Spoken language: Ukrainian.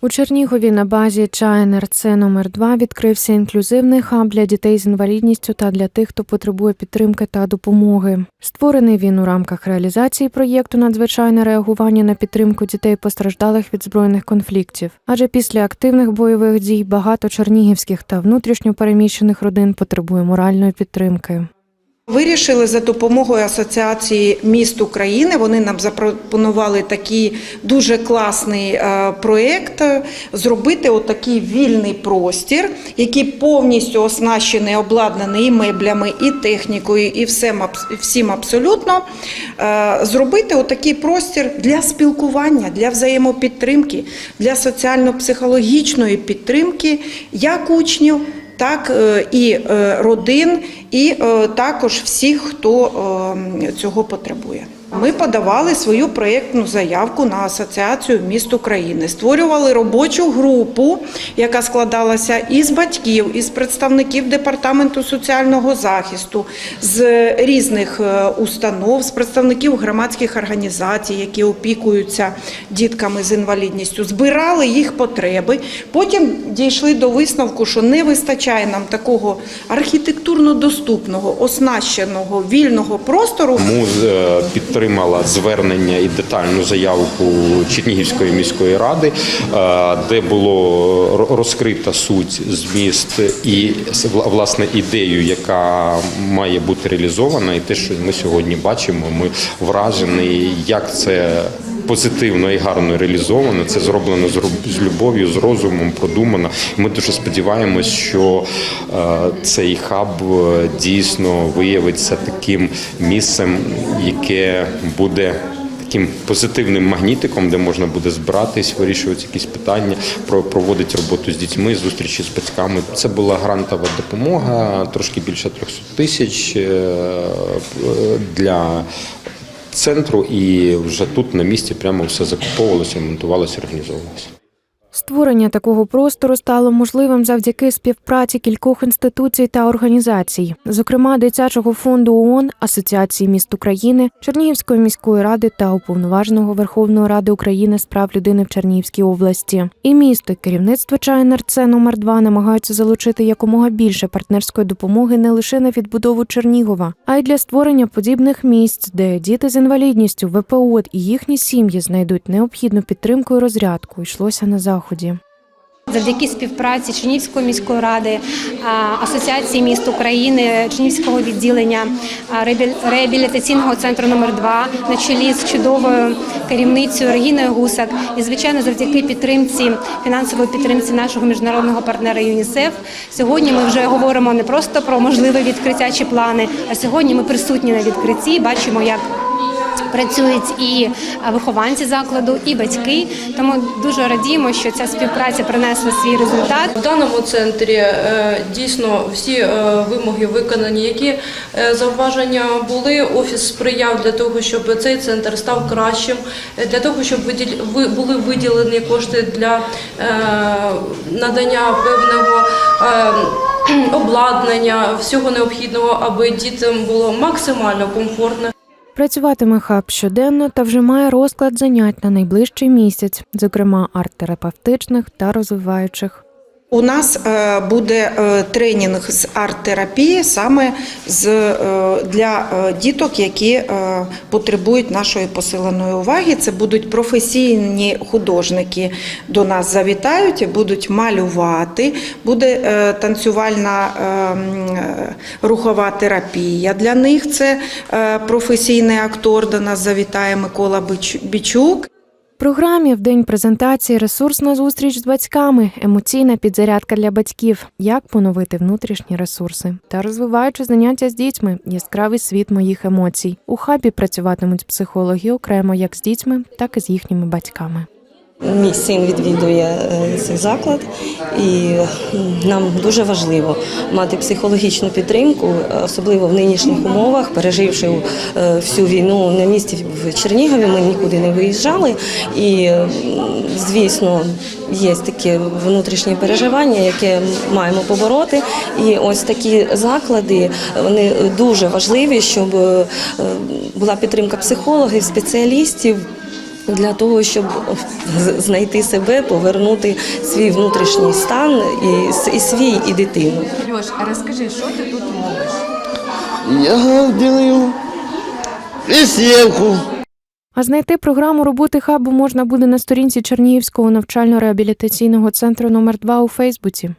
У Чернігові на базі ЧАНРЦ номер 2 відкрився інклюзивний хаб для дітей з інвалідністю та для тих, хто потребує підтримки та допомоги. Створений він у рамках реалізації проєкту надзвичайне реагування на підтримку дітей постраждалих від збройних конфліктів. Адже після активних бойових дій багато чернігівських та внутрішньо переміщених родин потребує моральної підтримки. Вирішили за допомогою Асоціації міст України. Вони нам запропонували такий дуже класний е, проєкт зробити отакий вільний простір, який повністю оснащений, обладнаний і меблями, і технікою, і всім, всім абсолютно. Е, Зробити отакий простір для спілкування, для взаємопідтримки, для соціально-психологічної підтримки як учнів так е, і е, родин, і е, також всіх, хто цього потребує. Ми подавали свою проєктну заявку на Асоціацію міст України, створювали робочу групу, яка складалася із батьків, із представників департаменту соціального захисту, з різних е, установ, з представників громадських організацій, які опікуються дітками з інвалідністю, збирали їх потреби. Потім дійшли до висновку, що не вистачає нам такого архітектурно доступного, оснащеного вільного простору. МУЗ е, підтримала звернення і детальну заявку Чернігівської міської ради, е, де було ро- розкрита суть, зміст і власне ідею, яка має бути реалізована, і те, що ми сьогодні бачимо, ми вражені, як це. Позитивно і гарно реалізовано. Це зроблено з любов'ю, з розумом, продумано. Ми дуже сподіваємось, що е, цей хаб е, дійсно виявиться таким місцем, яке буде таким позитивним магнітиком, де можна буде збиратись, вирішувати якісь питання, про- проводити роботу з дітьми, зустрічі з батьками. Це була грантова допомога, трошки більше 300 тисяч е, для центру, і вже тут на місці прямо все закуповувалося, монтувалося, організовувалося. Створення такого простору стало можливим завдяки співпраці кількох інституцій та організацій, зокрема дитячого фонду ООН, Асоціації міст України, Чернігівської міської ради та уповноваженого Верховної Ради України з прав людини в Чернігівській області. І місто, керівництво ЧНРЦ номер 2 намагаються залучити якомога більше партнерської допомоги не лише на відбудову Чернігова, а й для створення подібних місць, де діти з інвалідністю, ВПО і їхні сім'ї знайдуть необхідну підтримку і розрядку. Йшлося на заході. Завдяки співпраці Чернівської міської ради, Асоціації міст України, Чернівського відділення реабілітаційного центру номер 2 на чолі з чудовою керівницею Регіною Гусак і звичайно завдяки підтримці фінансової підтримці нашого міжнародного партнера ЮНІСЕФ. Сьогодні ми вже говоримо не просто про можливе відкриття чи плани, а сьогодні ми присутні на відкритті. Бачимо, як Працюють і вихованці закладу, і батьки. Тому дуже радіємо, що ця співпраця принесла свій результат. В даному центрі е, дійсно всі е, вимоги виконані. Які е, зауваження були, офіс сприяв для того, щоб цей центр став кращим, для того, щоб були виділені кошти для надання певного. Обладнання всього необхідного, аби дітям було максимально комфортно. Працюватиме хаб щоденно та вже має розклад занять на найближчий місяць, зокрема арт-терапевтичних та розвиваючих. У нас е, буде е, тренінг з арт-терапії саме з, е, для діток, які потребують нашої посиленої уваги. Це будуть професійні художники до нас завітають, будуть малювати. Буде танцювальна е, м, е, рухова терапія. Для них це професійний актор до нас завітає Микола Бічук. Програмі в день презентації ресурсна зустріч з батьками, емоційна підзарядка для батьків, як поновити внутрішні ресурси та розвиваючи заняття з дітьми, яскравий світ моїх емоцій. У хабі працюватимуть психологи окремо як з дітьми, так і з їхніми батьками. Мій син відвідує е, цей заклад, і нам дуже важливо мати психологічну підтримку, особливо в нинішніх умовах, переживши е, всю війну на місці в Чернігові. Ми нікуди не виїжджали, і звісно, є такі внутрішні переживання, які маємо побороти. І ось такі заклади вони дуже важливі, щоб е, була підтримка психологів, спеціалістів для того, щоб знайти себе, повернути свій внутрішній стан і, і свій, і дитину. Льош, а розкажи, що ти тут робиш? Я делаю веселку. А знайти програму роботи хабу можна буде на сторінці Чернігівського навчально-реабілітаційного центру номер 2 у Фейсбуці.